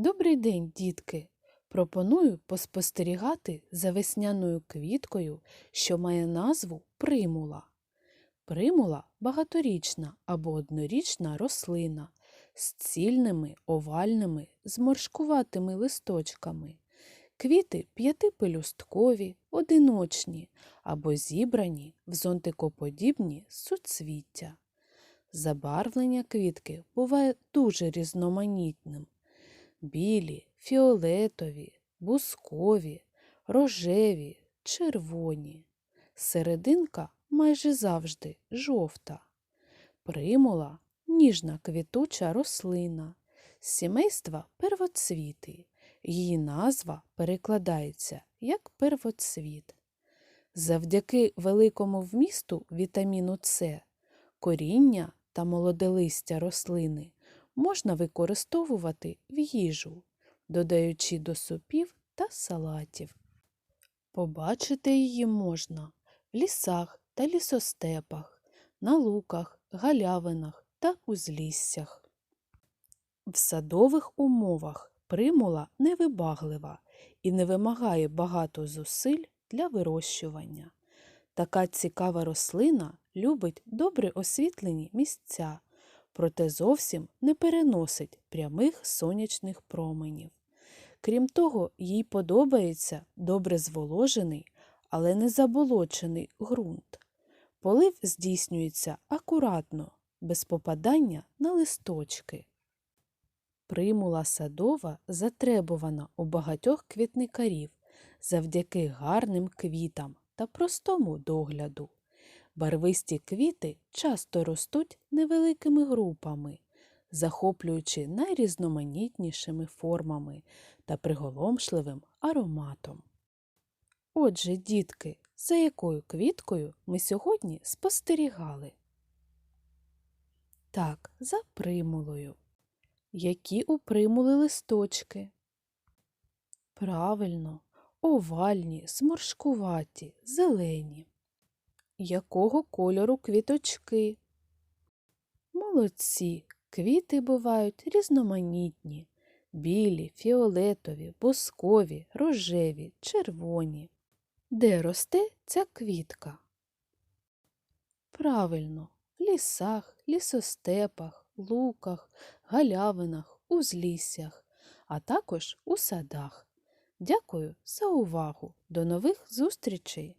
Добрий день, дітки! Пропоную поспостерігати за весняною квіткою, що має назву примула. Примула багаторічна або однорічна рослина з цільними, овальними, зморшкуватими листочками. Квіти п'ятипелюсткові, одиночні або зібрані в зонтикоподібні суцвіття. Забарвлення квітки буває дуже різноманітним білі, фіолетові, бускові, рожеві, червоні. Серединка майже завжди жовта. Примула ніжна квітуча рослина сімейства первоцвіти. Її назва перекладається як первоцвіт. Завдяки великому вмісту вітаміну С коріння та молоде листя рослини можна використовувати в їжу, додаючи до супів та салатів. Побачити її можна в лісах та лісостепах, на луках, галявинах та узліссях. В садових умовах примула невибаглива і не вимагає багато зусиль для вирощування. Така цікава рослина любить добре освітлені місця, проте зовсім не переносить прямих сонячних променів. Крім того, їй подобається добре зволожений, але не заболочений ґрунт. Полив здійснюється акуратно, без попадання на листочки. Примула садова затребувана у багатьох квітникарів завдяки гарним квітам та простому догляду. Барвисті квіти часто ростуть невеликими групами, захоплюючи найрізноманітнішими формами та приголомшливим ароматом. Отже, дітки, за якою квіткою ми сьогодні спостерігали? Так, за примулою. Які у примули листочки? Правильно, овальні, сморшкуваті, зелені. Якого кольору квіточки? Молодці, квіти бувають різноманітні, білі, фіолетові, бускові, рожеві, червоні. Де росте ця квітка? Правильно, в лісах, лісостепах, луках, галявинах, узліссях, а також у садах. Дякую за увагу. До нових зустрічей!